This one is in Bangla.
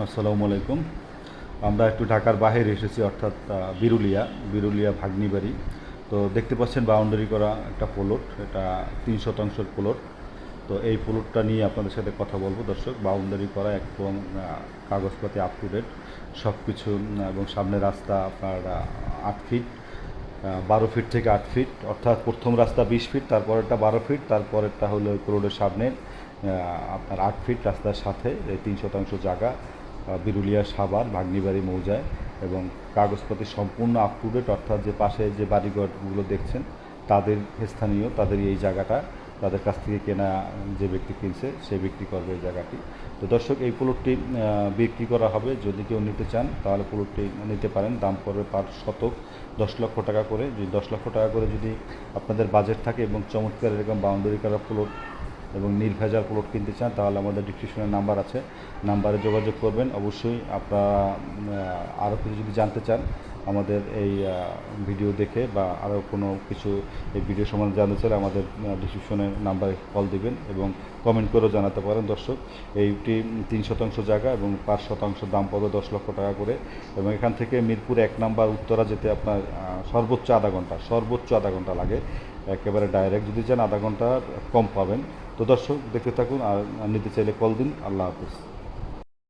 আসসালামু আলাইকুম। আমরা একটু ঢাকার বাইরে এসেছি, অর্থাৎ বিরুলিয়া বিরুলিয়া ভাগ্নিবাড়ি। তো দেখতে পাচ্ছেন বাউন্ডারি করা একটা প্লট এটা তিন শতাংশের প্লট তো এই প্লটটা নিয়ে আপনাদের সাথে কথা বলব। দর্শক, বাউন্ডারি করা একদম কাগজপাতি আপ টু ডেট সব কিছু এবং সামনে রাস্তা আপনার আট ফিট বারো ফিট থেকে আট ফিট অর্থাৎ প্রথম রাস্তা বিশ ফিট তারপরেরটা বারো ফিট তারপরেরটা হলো রোডের সামনে আপনার আট ফিট রাস্তার সাথে, এই তিন শতাংশ জায়গা। বিরুলিয়া সাভার ভাগ্নিবাড়ি মৌজায় এবং কাগজপত্র সম্পূর্ণ আপ টু ডেট অর্থাৎ যে পাশে যে বাড়িঘরগুলো দেখছেন, তাদের স্থানীয় তাদের এই জায়গাটা, তাদের কাছ থেকে কেনা যে ব্যক্তি কিনছে সে বিক্রি করবে এই জায়গাটি। তো দর্শক, এই প্লটটি বিক্রি করা হবে। যদি কেউ নিতে চান, তাহলে প্লটটি নিতে পারেন। দাম পড়বে পার শতক দশ লক্ষ টাকা করে। যদি দশ লক্ষ টাকা করে যদি আপনাদের বাজেট থাকে এবং চমৎকার এরকম বাউন্ডারি করা প্লট এবং নির্ভেজাল প্লট কিনতে চান, তাহলে আমাদের ডিসক্রিপশনে নাম্বার আছে। নাম্বারে যোগাযোগ করবেন। অবশ্যই আপনারা আরও কিছু যদি জানতে চান, আমাদের এই ভিডিও দেখে বা আরও কোনো কিছু এই ভিডিও সম্বন্ধে জানতে চাইলে আমাদের ডিসক্রিপশনে নাম্বারে কল দিবেন এবং কমেন্ট করেও জানাতে পারেন। দর্শক, এইটি তিন শতাংশ জায়গা এবং পাঁচ শতাংশ দাম পড়বে দশ লক্ষ টাকা করে এবং এখান থেকে মিরপুর এক নাম্বার, উত্তরা যেতে আপনার সর্বোচ্চ আধা ঘণ্টা, সর্বোচ্চ আধা ঘণ্টা লাগে। একেবারে ডাইরেক্ট যদি চান, আধা ঘণ্টা কম পাবেন। তো দর্শক দেখতে থাকুন আর নিতে চাইলে কল দিন। আল্লাহ হাফিজ।